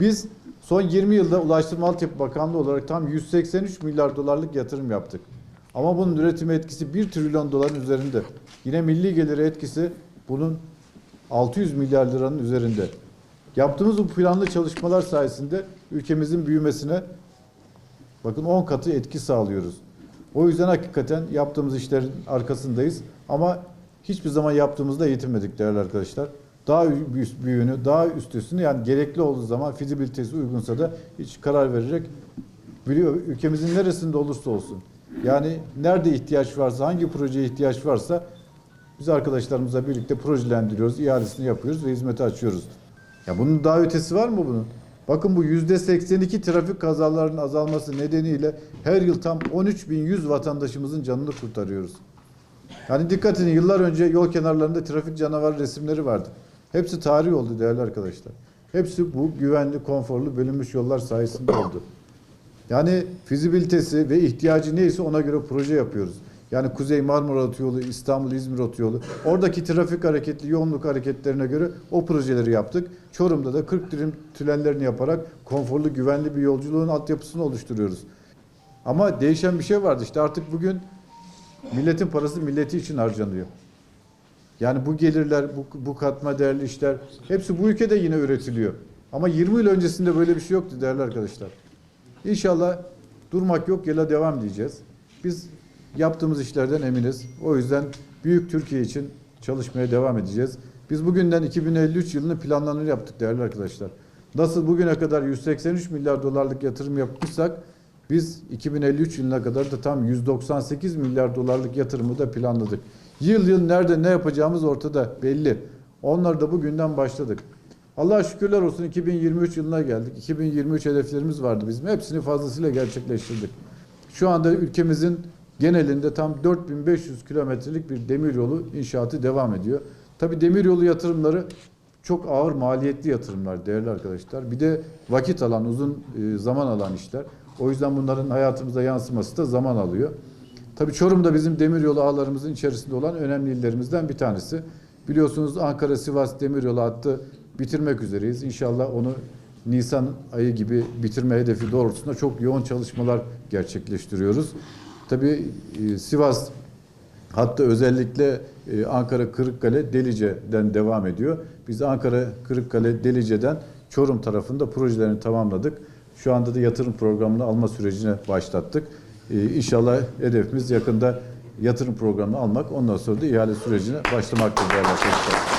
Biz son 20 yılda Ulaştırma Altyapı Bakanlığı olarak tam 183 milyar dolarlık yatırım yaptık. Ama bunun üretim etkisi 1 trilyon doların üzerinde. Yine milli geliri etkisi bunun 600 milyar liranın üzerinde. Yaptığımız bu planlı çalışmalar sayesinde ülkemizin büyümesine bakın 10 katı etki sağlıyoruz. O yüzden hakikaten yaptığımız işlerin arkasındayız. Ama hiçbir zaman yaptığımızda yetinmedik değerli arkadaşlar. Daha büyüğünü, daha üstüsünü yani gerekli olduğu zaman fizibilitesi uygunsa da hiç karar verecek biliyor ülkemizin neresinde olursa olsun. Yani nerede ihtiyaç varsa, hangi projeye ihtiyaç varsa biz arkadaşlarımızla birlikte projelendiriyoruz, ihalesini yapıyoruz ve hizmete açıyoruz. Ya bunun daha ötesi var mı bunun? Bakın bu yüzde 82 trafik kazalarının azalması nedeniyle her yıl tam 13.100 vatandaşımızın canını kurtarıyoruz. Yani dikkat edin yıllar önce yol kenarlarında trafik canavar resimleri vardı. Hepsi tarih oldu değerli arkadaşlar. Hepsi bu güvenli, konforlu, bölünmüş yollar sayesinde oldu. Yani fizibilitesi ve ihtiyacı neyse ona göre proje yapıyoruz. Yani Kuzey Marmara Otoyolu, İstanbul-İzmir Otoyolu. Oradaki trafik hareketli, yoğunluk hareketlerine göre o projeleri yaptık. Çorum'da da 40 dirim tünellerini yaparak konforlu, güvenli bir yolculuğun altyapısını oluşturuyoruz. Ama değişen bir şey vardı. İşte artık bugün milletin parası milleti için harcanıyor. Yani bu gelirler, bu, bu katma değerli işler hepsi bu ülkede yine üretiliyor. Ama 20 yıl öncesinde böyle bir şey yoktu değerli arkadaşlar. İnşallah durmak yok, yola devam diyeceğiz. Biz yaptığımız işlerden eminiz. O yüzden büyük Türkiye için çalışmaya devam edeceğiz. Biz bugünden 2053 yılını planlarını yaptık değerli arkadaşlar. Nasıl bugüne kadar 183 milyar dolarlık yatırım yapmışsak biz 2053 yılına kadar da tam 198 milyar dolarlık yatırımı da planladık. Yıl yıl nerede ne yapacağımız ortada belli. Onları da bugünden başladık. Allah'a şükürler olsun 2023 yılına geldik. 2023 hedeflerimiz vardı bizim. Hepsini fazlasıyla gerçekleştirdik. Şu anda ülkemizin genelinde tam 4500 kilometrelik bir demiryolu inşaatı devam ediyor. Tabi demiryolu yatırımları çok ağır maliyetli yatırımlar değerli arkadaşlar. Bir de vakit alan, uzun e, zaman alan işler. O yüzden bunların hayatımıza yansıması da zaman alıyor. Tabii Çorum da bizim demiryolu ağlarımızın içerisinde olan önemli illerimizden bir tanesi. Biliyorsunuz Ankara-Sivas demiryolu hattı bitirmek üzereyiz. İnşallah onu Nisan ayı gibi bitirme hedefi doğrultusunda çok yoğun çalışmalar gerçekleştiriyoruz. Tabii e, Sivas hatta özellikle e, Ankara Kırıkkale Delice'den devam ediyor. Biz Ankara Kırıkkale Delice'den Çorum tarafında projelerini tamamladık. Şu anda da yatırım programını alma sürecine başlattık. Ee, inşallah hedefimiz yakında yatırım programını almak, ondan sonra da ihale sürecine başlamaktır değerli arkadaşlar.